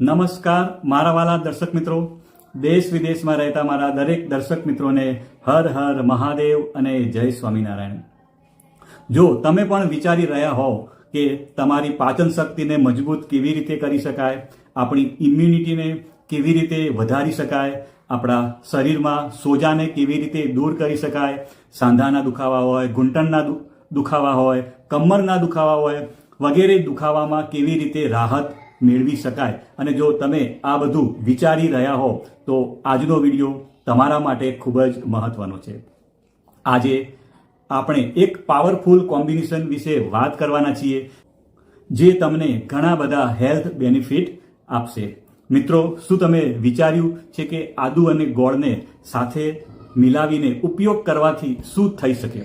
નમસ્કાર, મારા વાલા દર્શક મિત્રો. દેશ વિદેશમાં રહેતા મારા દરેક દર્શક મિત્રોને હર હર મહાદેવ અને જય સ્વામિનારાયણ. જો તમે પણ વિચારી રહ્યા હોવ કે તમારી પાચન શક્તિને મજબૂત કેવી રીતે કરી શકાય, આપણી ઇમ્યુનિટીને કેવી રીતે વધારી શકાય, આપણા શરીરમાં સોજાને કેવી રીતે દૂર કરી શકાય, સાંધાના દુખાવા હોય, ઘૂંટણના દુખાવા હોય, કમરના દુખાવા હોય, વગેરે દુખાવામાં કેવી રીતે રાહત મેળવી શકાય. અને જો તમે આ બધું વિચારી રહ્યા હો, તો આજનો વીડિયો તમારા માટે ખૂબ જ મહત્વનો છે. આજે આપણે એક પાવરફુલ કોમ્બિનેશન વિશે વાત કરવાના છીએ, જે તમને ઘણા બધા હેલ્થ બેનિફિટ આપશે. મિત્રો, શું તમે વિચાર્યું છે કે આદુ અને ગોળને સાથે મિલાવીને ઉપયોગ કરવાથી શું થઈ શકે?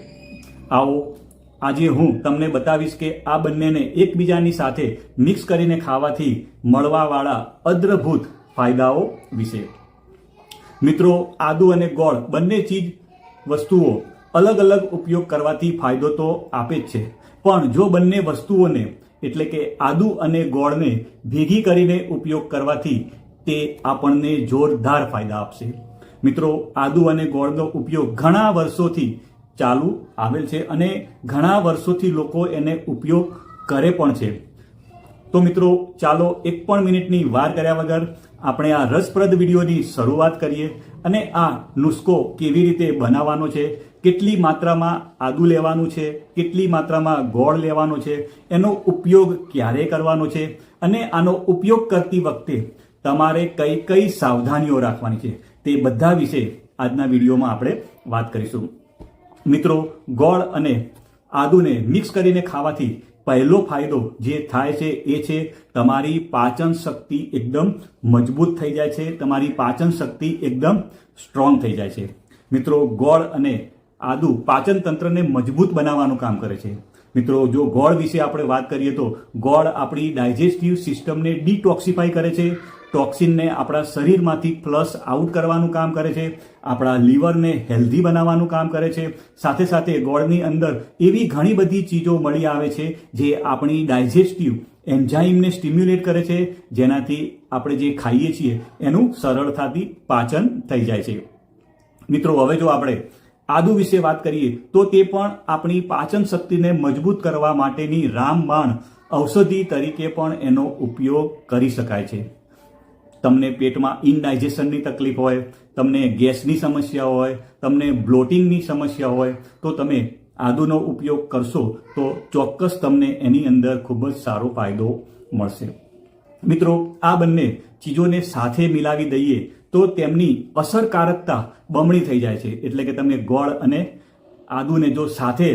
આવો આજે હું તમને બતાવીશ કે આ બંનેને એકબીજાની સાથે મિક્સ કરીને ખાવાથી મળવાવાળા અદ્રભૂત ફાયદાઓ વિશે. મિત્રો, આદુ અને ગોળ બંને ચીજ વસ્તુઓ અલગ અલગ ઉપયોગ કરવાથી ફાયદો તો આપે જ છે. પણ જો બંને વસ્તુઓને, એટલે કે આદુ અને ગોળને ભેગી કરીને ઉપયોગ કરવાથી તે આપણને જોરદાર ફાયદા આપશે. મિત્રો, આદુ અને ગોળનો ઉપયોગ ઘણા વર્ષોથી ચાલુ આવેલ છે અને ઘણા વર્ષોથી લોકો એને ઉપયોગ કરે પણ છે. તો મિત્રો, ચાલો એક પણ મિનિટની વાર કર્યા વગર આપણે આ રસપ્રદ વિડીયોની શરૂઆત કરીએ અને આ નુસ્ખો કેવી રીતે બનાવવાનો છે, કેટલી માત્રામાં આદુ લેવાનું છે, કેટલી માત્રામાં ગોળ લેવાનો છે, એનો ઉપયોગ ક્યારે કરવાનો છે અને આનો ઉપયોગ કરતી વખતે તમારે કઈ કઈ સાવધાનીઓ રાખવાની છે તે બધા વિશે આજના વિડીયોમાં આપણે વાત કરીશું. મિત્રો, ગોળ અને આદુને મિક્સ કરીને ખાવાથી પહેલો ફાયદો જે થાય છે એ છે તમારી પાચન શક્તિ એકદમ મજબૂત થઈ જાય છે, તમારી પાચન શક્તિ એકદમ સ્ટ્રોંગ થઈ જાય છે. મિત્રો, ગોળ અને આદુ પાચન તંત્રને મજબૂત બનાવવાનું કામ કરે છે. મિત્રો, જો ગોળ વિશે આપણે વાત કરીએ તો ગોળ આપણી ડાયજેસ્ટિવ સિસ્ટમને ડિટોક્સિફાઈ કરે છે ટોક્સિનને આપણા શરીરમાંથી ફ્લશ આઉટ કરવાનું કામ કરે છે, આપણા લીવરને હેલ્ધી બનાવવાનું કામ કરે છે, સાથે સાથે ગોળની અંદર એવી ઘણી બધી ચીજો મળી આવે છે જે આપણી ડાયજેસ્ટિવ એન્ઝાઇમને સ્ટિમ્યુલેટ કરે છે, જેનાથી આપણે જે ખાઈએ છીએ એનું સરળતાથી પાચન થઈ જાય છે. મિત્રો, હવે જો આપણે આદુ વિશે વાત કરીએ, તો તે પણ આપણી પાચન શક્તિને મજબૂત કરવા માટેની રામબાણ ઔષધિ તરીકે પણ એનો ઉપયોગ કરી શકાય છે. તમને પેટમાં ઇનડાઇજેશનની તકલીફ હોય, તમને ગેસની સમસ્યા હોય, તમને બ્લોટિંગની સમસ્યા હોય, તો તમે આદુનો ઉપયોગ કરશો તો ચોક્કસ તમને એની અંદર ખૂબ જ સારો ફાયદો મળશે. મિત્રો, આ બંને ચીજોને સાથે મિલાવી દઈએ તો તેમની અસરકારકતા બમણી થઈ જાય છે. એટલે કે તમે ગોળ અને આદુને જો સાથે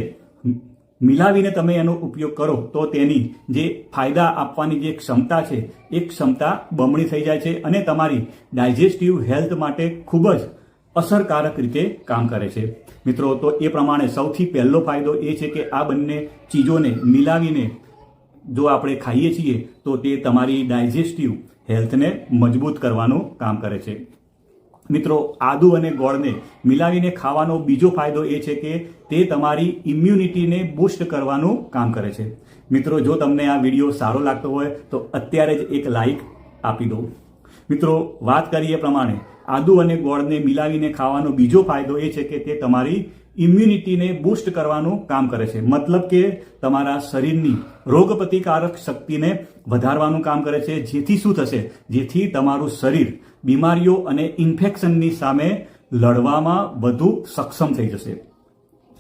મિલાવીને તમે એનો ઉપયોગ કરો તો તેની જે ફાયદા આપવાની જે ક્ષમતા છે, એ ક્ષમતા બમણી થઈ જાય છે અને તમારી ડાયજેસ્ટિવ હેલ્થ માટે ખૂબ જ અસરકારક રીતે કામ કરે છે. મિત્રો, તો એ પ્રમાણે સૌથી પહેલો ફાયદો એ છે કે આ બંને ચીજોને મિલાવીને જો આપણે ખાઈએ છીએ, તો તે તમારી ડાયજેસ્ટિવ હેલ્થને મજબૂત કરવાનું કામ કરે છે. મિત્રો, આદુ અને ગોળને મિલાવીને ખાવાનો બીજો ફાયદો એ છે કે તે તમારી ઇમ્યુનિટીને બૂસ્ટ કરવાનું કામ કરે છે. મિત્રો, જો તમને આ વીડિયો સારો લાગતો હોય, તો અત્યારે જ એક લાઈક આપી દો. મિત્રો, વાત કરીએ પ્રમાણે, આદુ અને ગોળને મિલાવીને ખાવાનો બીજો ફાયદો એ છે કે તે તમારી ઇમ્યુનિટીને બૂસ્ટ કરવાનું કામ કરે છે. મતલબ કે તમારા શરીરની રોગપ્રતિકારક શક્તિને વધારવાનું કામ કરે છે. જેથી શું થશે? જેથી તમારું શરીર બીમારીઓ અને ઇન્ફેક્શનની સામે લડવામાં વધુ સક્ષમ થઈ જશે.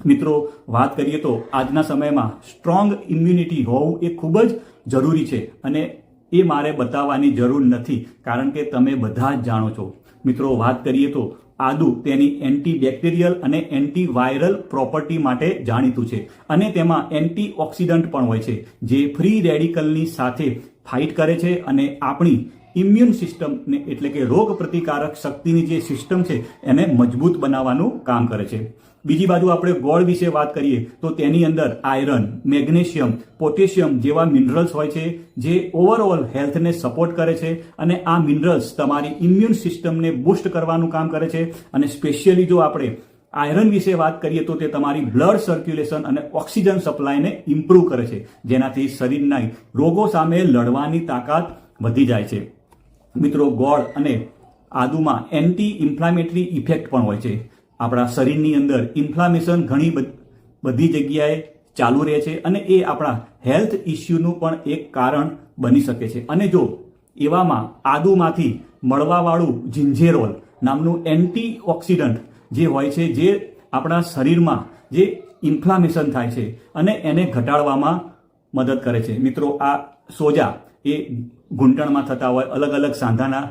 મિત્રો, વાત કરીએ તો આજના સમયમાં સ્ટ્રોંગ ઇમ્યુનિટી હોવું એ ખૂબ જ જરૂરી છે અને એ મારે બતાવવાની જરૂર નથી, કારણ કે તમે બધા જ જાણો છો. મિત્રો, વાત કરીએ તો આદુ તેની એન્ટીબેક્ટેરિયલ અને એન્ટીવાયરલ પ્રોપર્ટી માટે જાણીતું છે અને તેમાં એન્ટી ઓક્સિડન્ટ પણ હોય છે, જે ફ્રી રેડિકલની સાથે ફાઇટ કરે છે અને આપણી ઇમ્યુન સિસ્ટમને એટલે કે રોગ પ્રતિકારક શક્તિની જે સિસ્ટમ છે, એને મજબૂત બનાવવાનું કામ કરે છે. બીજી બાજુ આપણે ગોળ વિશે વાત કરીએ, તો તેની અંદર આયરન મેગ્નેશિયમ પોટેશિયમ જેવા મિનરલ્સ હોય છે, જે ઓવરઓલ હેલ્થને સપોર્ટ કરે છે અને આ મિનરલ્સ તમારી ઇમ્યુન સિસ્ટમને બૂસ્ટ કરવાનું કામ કરે છે. અને સ્પેશિયલી જો આપણે આયરન વિશે વાત કરીએ, તો તે તમારી બ્લડ સર્ક્યુલેશન અને ઓક્સિજન સપ્લાયને ઇમ્પ્રૂવ કરે છે, જેનાથી શરીરના રોગો સામે લડવાની તાકાત વધી જાય છે. મિત્રો, ગોળ અને આદુમાં એન્ટી ઇન્ફ્લામેટરી ઇફેક્ટ પણ હોય છે. આપણા શરીરની અંદર ઇન્ફ્લામેશન ઘણી બધ- જગ્યાએ ચાલુ રહે છે અને એ આપણા હેલ્થ ઇસ્યુનું પણ એક કારણ બની શકે છે. અને જો એવામાં આદુમાંથી મળવાવાળું જિંજેરોલ નામનું એન્ટી ઓક્સિડન્ટ જે હોય છે, જે આપણા શરીરમાં જે ઇન્ફ્લામેશન થાય છે અને એને ઘટાડવામાં મદદ કરે છે. મિત્રો, આ સોજા એ ઘૂંટણમાં થતા હોય, અલગ અલગ સાંધાના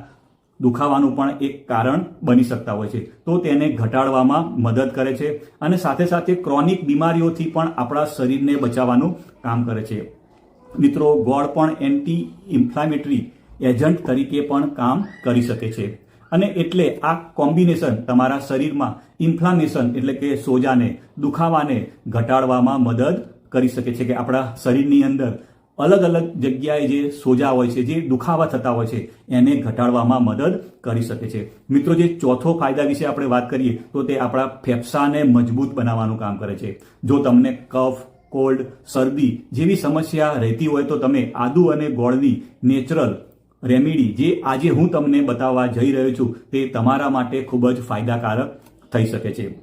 દુખાવાનું પણ એક કારણ બની શકતા હોય છે. તો તેને ઘટાડવામાં મદદ કરે છે અને સાથે સાથે ક્રોનિક બીમારીઓથી પણ આપણા શરીરને બચાવવાનું કામ કરે છે. મિત્રો, ગોળ પણ એન્ટી ઇન્ફ્લામેટરી એજન્ટ તરીકે પણ કામ કરી શકે છે. અને એટલે આ કોમ્બિનેશન તમારા શરીરમાં ઇન્ફ્લામેશન એટલે કે સોજાને, દુખાવાને ઘટાડવામાં મદદ કરી શકે છે કે આપણા શરીરની અંદર અલગ અલગ જગ્યાએ જે સોજા હોય છે, જે દુખાવા થતા હોય છે, એને ઘટાડવામાં મદદ કરી શકે છે. મિત્રો, જે ચોથો ફાયદા વિશે આપણે વાત કરીએ, તો તે આપણા ફેફસાને મજબૂત બનાવવાનું કામ કરે છે. જો તમને કફ, કોલ્ડ, શરદી જેવી સમસ્યા રહેતી હોય, તો તમે આદુ અને ગોળની નેચરલ રેમેડી, જે આજે હું તમને બતાવવા જઈ રહ્યો છું, તે તમારા માટે ખૂબ જ ફાયદાકારક થઈ શકે છે.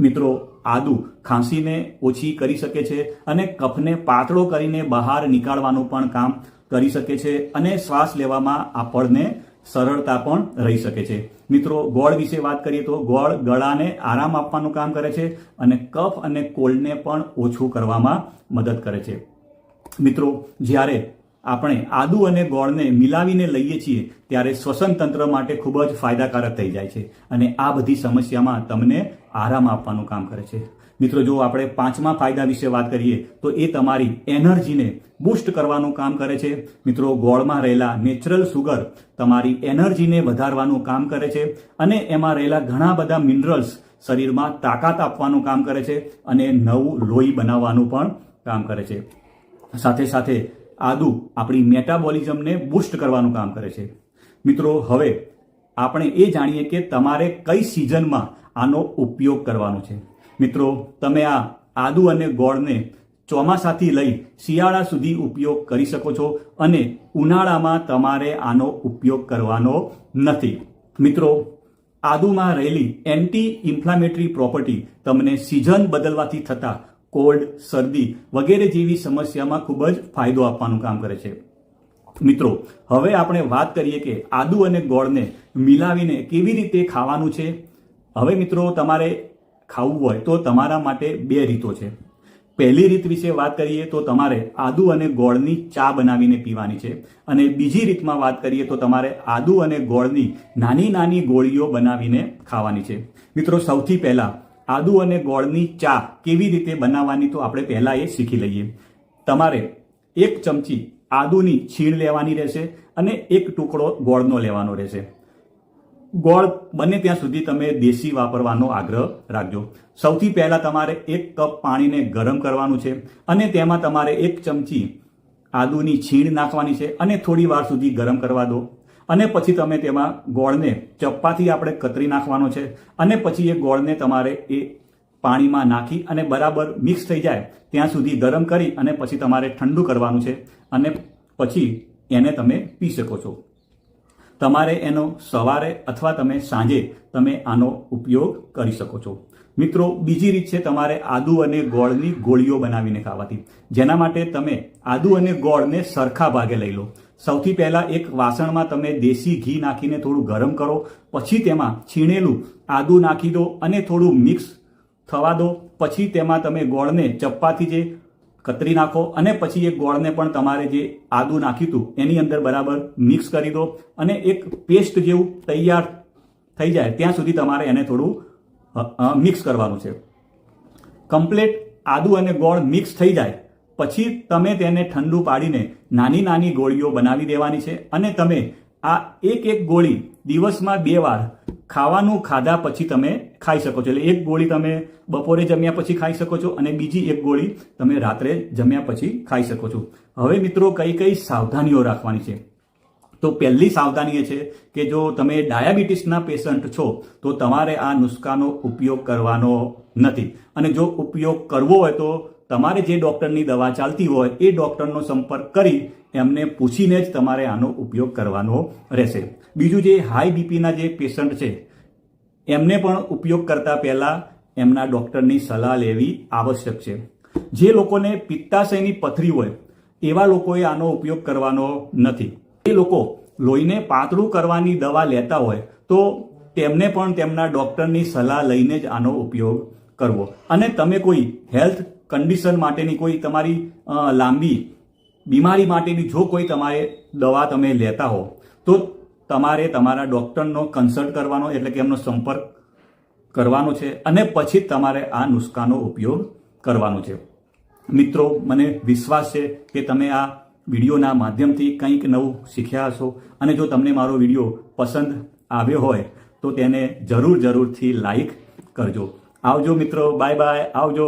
મિત્રો આદુ ખાંસીને ઓછી કરી શકે છે અને કફને પાતળો કરીને બહાર નીકાળવાનું પણ કામ કરી શકે છે અને શ્વાસ લેવામાં આપણને સરળતા પણ રહી શકે છે. મિત્રો, ગોળ વિશે વાત કરીએ તો ગોળ ગળાને આરામ આપવાનું કામ કરે છે અને કફ અને કોલ્ડને પણ ઓછું કરવામાં મદદ કરે છે. મિત્રો, જ્યારે આપણે આદુ અને ગોળને મિલાવીને લઈએ છીએ, ત્યારે શ્વસન તંત્ર માટે ખૂબ જ ફાયદાકારક થઈ જાય છે અને આ બધી સમસ્યામાં તમને આરામ આપવાનું કામ કરે છે. મિત્રો, જો આપણે પાંચમા ફાયદા વિશે વાત કરીએ, તો એ તમારી એનર્જીને બૂસ્ટ કરવાનું કામ કરે છે. મિત્રો, ગોળમાં રહેલા નેચરલ સુગર તમારી એનર્જીને વધારવાનું કામ કરે છે અને એમાં રહેલા ઘણા બધા મિનરલ્સ શરીરમાં તાકાત આપવાનું કામ કરે છે અને નવું લોહી બનાવવાનું પણ કામ કરે છે. સાથે સાથે આદુ આપણી મેટાબોલિઝમને બુસ્ટ કરવાનું કામ કરે છે. મિત્રો, હવે આપણે એ જાણીએ કે તમારે કઈ સિઝનમાં આનો ઉપયોગ કરવાનો છે. મિત્રો, તમે આ આદુ અને ગોળને ચોમાસાથી લઈ શિયાળા સુધી ઉપયોગ કરી શકો છો અને ઉનાળામાં તમારે આનો ઉપયોગ કરવાનો નથી. મિત્રો, આદુમાં રહેલી એન્ટી ઇન્ફ્લામેટરી પ્રોપર્ટી તમને સિઝન બદલવાથી થતા કોલ્ડ, શરદી વગેરે જેવી સમસ્યામાં ખૂબ જ ફાયદો આપવાનું કામ કરે છે. મિત્રો, હવે આપણે વાત કરીએ કે આદુ અને ગોળને મિલાવીને કેવી રીતે ખાવાનું છે? હવે મિત્રો, તમારે ખાવું હોય તો તમારા માટે બે રીતો છે. પહેલી રીત વિશે વાત કરીએ તો તમારે આદુ અને ગોળની ચા બનાવીને પીવાની છે અને બીજી રીતમાં વાત કરીએ તો તમારે આદુ અને ગોળની નાની નાની ગોળીઓ બનાવીને ખાવાની છે. મિત્રો, સૌથી પહેલા આદુ અને ગોળની ચા કેવી રીતે બનાવવાની તો આપણે પહેલાં એ શીખી લઈએ. તમારે એક ચમચી આદુની છીણ લેવાની રહેશે અને એક ટુકડો ગોળનો લેવાનો રહેશે. ગોળ બને ત્યાં સુધી તમે દેશી વાપરવાનો આગ્રહ રાખજો. સૌથી પહેલાં તમારે એક કપ પાણીને ગરમ કરવાનું છે અને તેમાં તમારે એક ચમચી આદુની છીણ નાખવાની છે અને થોડી વાર સુધી ગરમ કરવા દો. અને પછી તમે તેમાં ગોળને ચપ્પાથી આપણે કતરી નાખવાનો છે. અને પછી એ ગોળને તમારે એ પાણીમાં નાખી અને બરાબર મિક્સ થઈ જાય ત્યાં સુધી ગરમ કરી અને પછી તમારે ઠંડુ કરવાનું છે. અને પછી એને તમે પી શકો છો. તમારે એનો સવારે અથવા તમે સાંજે તમે આનો ઉપયોગ કરી શકો છો. મિત્રો, બીજી રીત છે તમારે આદુ અને ગોળની ગોળીઓ બનાવીને ખાવાથી. જેના માટે તમે આદુ અને ગોળને સરખા ભાગે લઈ લો. સૌથી પહેલાં એક વાસણમાં તમે દેશી ઘી નાખીને થોડું ગરમ કરો, પછી તેમાં છીણેલું આદું નાખી દો અને થોડું મિક્સ થવા દો, પછી તેમાં તમે ગોળને ચપ્પાથી જે કતરી નાખો અને પછી એ ગોળને પણ તમારે જે આદું નાખ્યું હતું એની અંદર બરાબર મિક્સ કરી દો અને એક પેસ્ટ જેવું તૈયાર થઈ જાય ત્યાં સુધી તમારે એને થોડું મિક્સ કરવાનું છે. કમ્પ્લેટ આદુ અને ગોળ મિક્સ થઈ જાય. પછી તમે તેને ઠંડુ પાડીને નાની નાની ગોળીઓ બનાવી દેવાની છે અને તમે આ એક એક ગોળી દિવસમાં બે વાર ખાવાનું ખાધા પછી તમે ખાઈ શકો છો. એટલે એક ગોળી તમે બપોરે જમ્યા પછી ખાઈ શકો છો અને બીજી એક ગોળી તમે રાત્રે જમ્યા પછી ખાઈ શકો છો. હવે મિત્રો કઈ કઈ સાવધાનીઓ રાખવાની છે? તો પહેલી સાવધાની એ છે કે જો તમે ડાયાબિટીસના પેશન્ટ છો, તો તમારે આ નુસ્ખાનો ઉપયોગ કરવાનો નથી. અને જો ઉપયોગ કરવો હોય તો તમારે જે ડૉક્ટરની દવા ચાલતી હોય એ ડૉક્ટરનો સંપર્ક કરી એમને પૂછીને જ તમારે આનો ઉપયોગ કરવાનો રહેશે. બીજું જે હાઈ બીપીના જે પેશન્ટ છે, એમને પણ ઉપયોગ કરતા પહેલાં એમના ડૉક્ટરની સલાહ લેવી આવશ્યક છે. જે લોકોને પિત્તાશયની પથરી હોય, એવા લોકોએ આનો ઉપયોગ કરવાનો નથી. એ લોકો લોહીને પાતળું કરવાની દવા લેતા હોય, તો તેમને પણ તેમના ડૉક્ટરની સલાહ લઈને જ આનો ઉપયોગ કરવો. અને તમે કોઈ હેલ્થ કન્ડિશન માટેની કોઈ તમારી લાંબી, બીમારી માટેની જો કોઈ તમારે દવા તમે લેતા હો, તો તમારે તમારા ડૉક્ટરનો કન્સલ્ટ કરવાનો એટલે કે એમનો સંપર્ક કરવાનો છે અને પછી તમારે આ નુસ્ખાનો ઉપયોગ કરવાનો છે. મિત્રો, મને વિશ્વાસ છે કે તમે આ વિડીયોના માધ્યમથી કંઈક નવું શીખ્યા હશો અને જો તમને મારો વીડિયો પસંદ આવ્યો હોય, તો તેને જરૂર જરૂરથી લાઈક કરજો. આવજો મિત્રો બાય બાય આવજો.